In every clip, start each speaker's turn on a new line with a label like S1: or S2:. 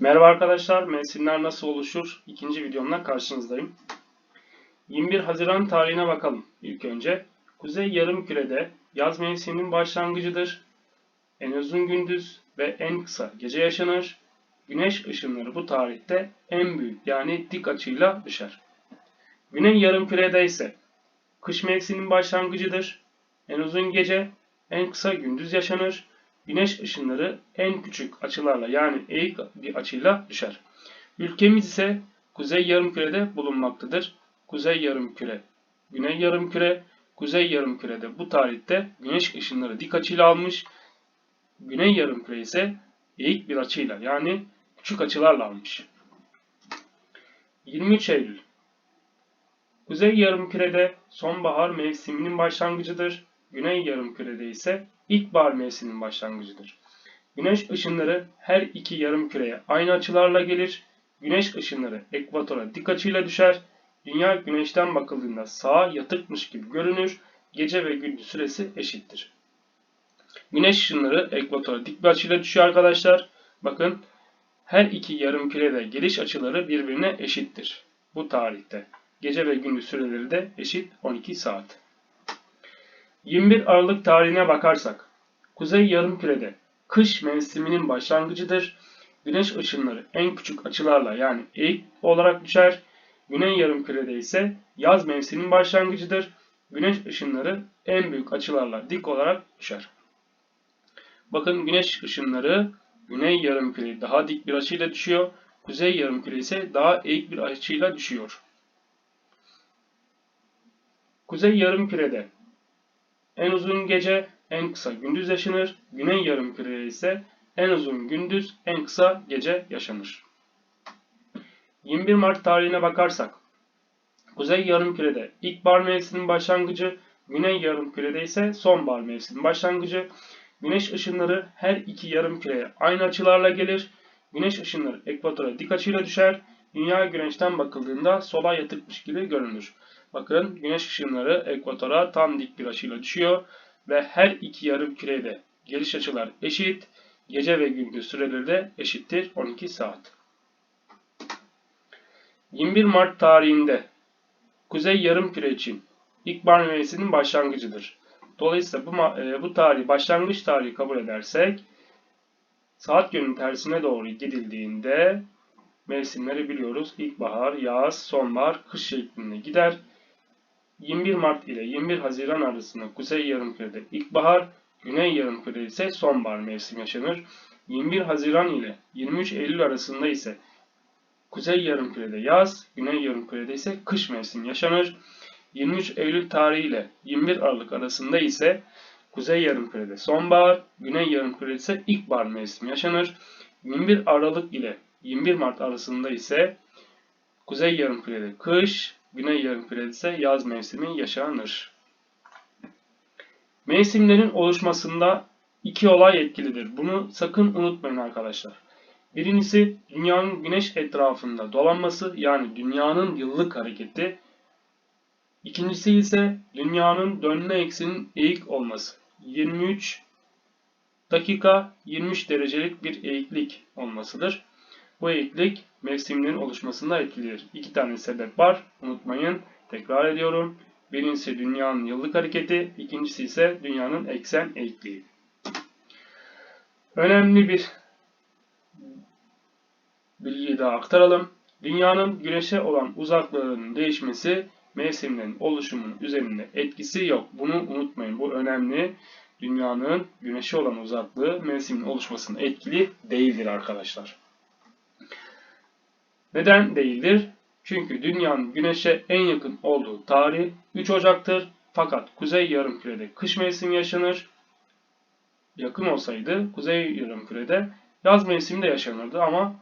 S1: Merhaba arkadaşlar, mevsimler nasıl oluşur? İkinci videomla karşınızdayım. 21 Haziran tarihine bakalım ilk önce. Kuzey yarımkürede yaz mevsiminin başlangıcıdır. En uzun gündüz ve en kısa gece yaşanır. Güneş ışınları bu tarihte en büyük yani dik açıyla düşer. Güney yarımkürede ise kış mevsiminin başlangıcıdır. En uzun gece, en kısa gündüz yaşanır. Güneş ışınları en küçük açılarla yani eğik bir açıyla düşer. Ülkemiz ise kuzey yarımkürede bulunmaktadır. Kuzey yarımküre, güney yarımküre, kuzey yarımkürede bu tarihte güneş ışınları dik açıyla almış. Güney yarımküre ise eğik bir açıyla yani küçük açılarla almış. 23 Eylül Kuzey yarımkürede sonbahar mevsiminin başlangıcıdır. Güney yarımkürede ise ilkbahar mevsiminin başlangıcıdır. Güneş ışınları her iki yarımküreye aynı açılarla gelir. Güneş ışınları ekvatora dik açıyla düşer. Dünya güneşten bakıldığında sağa yatıkmış gibi görünür. Gece ve gündüz süresi eşittir. Güneş ışınları ekvatora dik bir açıyla düşüyor arkadaşlar. Bakın her iki yarımkürede geliş açıları birbirine eşittir. Bu tarihte. Gece ve gündüz süreleri de eşit 12 saat. 21 Aralık tarihine bakarsak, Kuzey Yarımküre'de kış mevsiminin başlangıcıdır. Güneş ışınları en küçük açılarla yani eğik olarak düşer. Güney Yarımküre'de ise yaz mevsiminin başlangıcıdır. Güneş ışınları en büyük açılarla dik olarak düşer. Bakın güneş ışınları Güney Yarımküre daha dik bir açıyla düşüyor. Kuzey Yarımküre ise daha eğik bir açıyla düşüyor. Kuzey Yarımküre'de en uzun gece, en kısa gündüz yaşanır. Güney yarımkürede ise en uzun gündüz, en kısa gece yaşanır. 21 Mart tarihine bakarsak, Kuzey yarımkürede ilkbahar mevsiminin başlangıcı, Güney yarımkürede ise sonbahar mevsiminin başlangıcı. Güneş ışınları her iki yarımküreye aynı açılarla gelir. Güneş ışınları ekvatora dik açıyla düşer. Dünya güneşten bakıldığında sola yatıkmış gibi görünür. Bakın güneş ışınları ekvatora tam dik bir açıyla düşüyor ve her iki yarım kürede geliş açılar eşit. Gece ve gündüz süreleri de eşittir 12 saat. 21 Mart tarihinde Kuzey yarım küre için ilkbahar mevsiminin başlangıcıdır. Dolayısıyla bu, e, bu tarihi başlangıç tarihi kabul edersek saat yönünün tersine doğru gidildiğinde mevsimleri biliyoruz. İlkbahar, yaz, sonbahar, kış şeklinde gider. 21 Mart ile 21 Haziran arasında Kuzey Yarımküre'de ilkbahar, Güney Yarımküre'de ise sonbahar mevsim yaşanır. 21 Haziran ile 23 Eylül arasında ise Kuzey Yarımküre'de yaz, Güney Yarımküre'de ise kış mevsim yaşanır. 23 Eylül tarihi ile 21 Aralık arasında ise Kuzey Yarımküre'de sonbahar, Güney Yarımküre'de ise ilkbahar mevsim yaşanır. 21 Aralık ile 21 Mart arasında ise Kuzey Yarımküre'de kış, Güney yarımkürede ise yaz mevsimi yaşanır. Mevsimlerin oluşmasında iki olay etkilidir. Bunu sakın unutmayın arkadaşlar. Birincisi dünyanın güneş etrafında dolanması yani dünyanın yıllık hareketi. İkincisi ise dünyanın dönme eksinin eğik olması. 23 dakika 23 derecelik bir eğiklik olmasıdır. Bu eğiklik mevsimlerin oluşmasında etkilidir. İki tane sebep var. Unutmayın. Tekrar ediyorum. Birincisi dünyanın yıllık hareketi, ikincisi ise dünyanın eksen eğikliği. Önemli bir bilgiyi daha aktaralım. Dünyanın güneşe olan uzaklığının değişmesi mevsimlerin oluşumunun üzerinde etkisi yok. Bunu unutmayın. Bu önemli. Dünyanın güneşe olan uzaklığı mevsimin oluşmasında etkili değildir arkadaşlar. Neden değildir? Çünkü dünyanın güneşe en yakın olduğu tarih 3 Ocak'tır. Fakat kuzey yarımkürede kış mevsimi yaşanır. Yakın olsaydı kuzey yarımkürede yaz mevsimi de yaşanırdı ama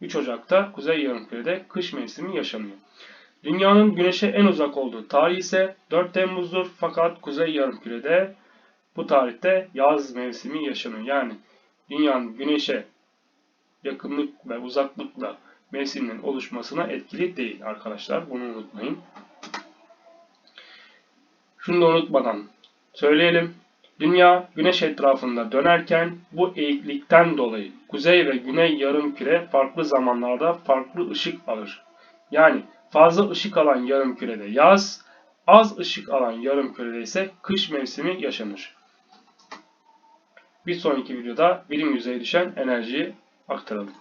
S1: 3 Ocak'ta kuzey yarımkürede kış mevsimi yaşanıyor. Dünyanın güneşe en uzak olduğu tarih ise 4 Temmuz'dur fakat kuzey yarımkürede bu tarihte yaz mevsimi yaşanıyor. Yani dünyanın güneşe yakınlık ve uzaklıkla mevsimlerin oluşmasına etkili değil arkadaşlar. Bunu unutmayın. Şunu da unutmadan söyleyelim. Dünya güneş etrafında dönerken bu eğiklikten dolayı kuzey ve güney yarımküre farklı zamanlarda farklı ışık alır. Yani fazla ışık alan yarımkürede yaz, az ışık alan yarımkürede ise kış mevsimi yaşanır. Bir sonraki videoda birim yüzeye düşen enerjiyi aktaralım.